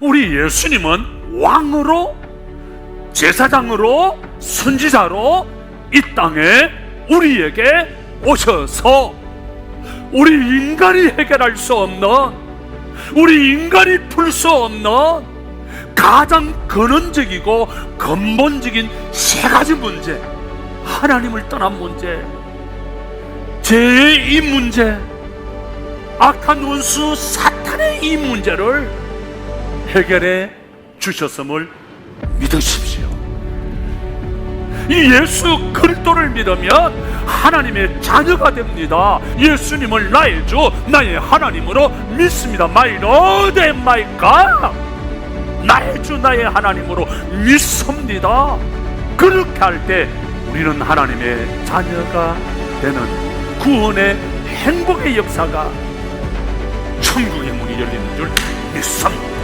우리 예수님은 왕으로 제사장으로 선지자로 이 땅에 우리에게 오셔서 우리 인간이 해결할 수 없는 우리 인간이 풀 수 없는 가장 근원적이고 근본적인 세 가지 문제. 하나님을 떠난 문제 죄의 이 문제 악한 원수 사탄의 이 문제를 해결해 주셨음을 믿으십시오. 이 예수 그리스도를 믿으면 하나님의 자녀가 됩니다. 예수님을 나의 주, 나의 하나님으로 믿습니다. 마이로데 마이가 나의 주, 나의 하나님으로 믿습니다. 그렇게 할 때 우리는 하나님의 자녀가 되는 구원의 행복의 역사가 천국의 문이 열리는 줄 믿습니다.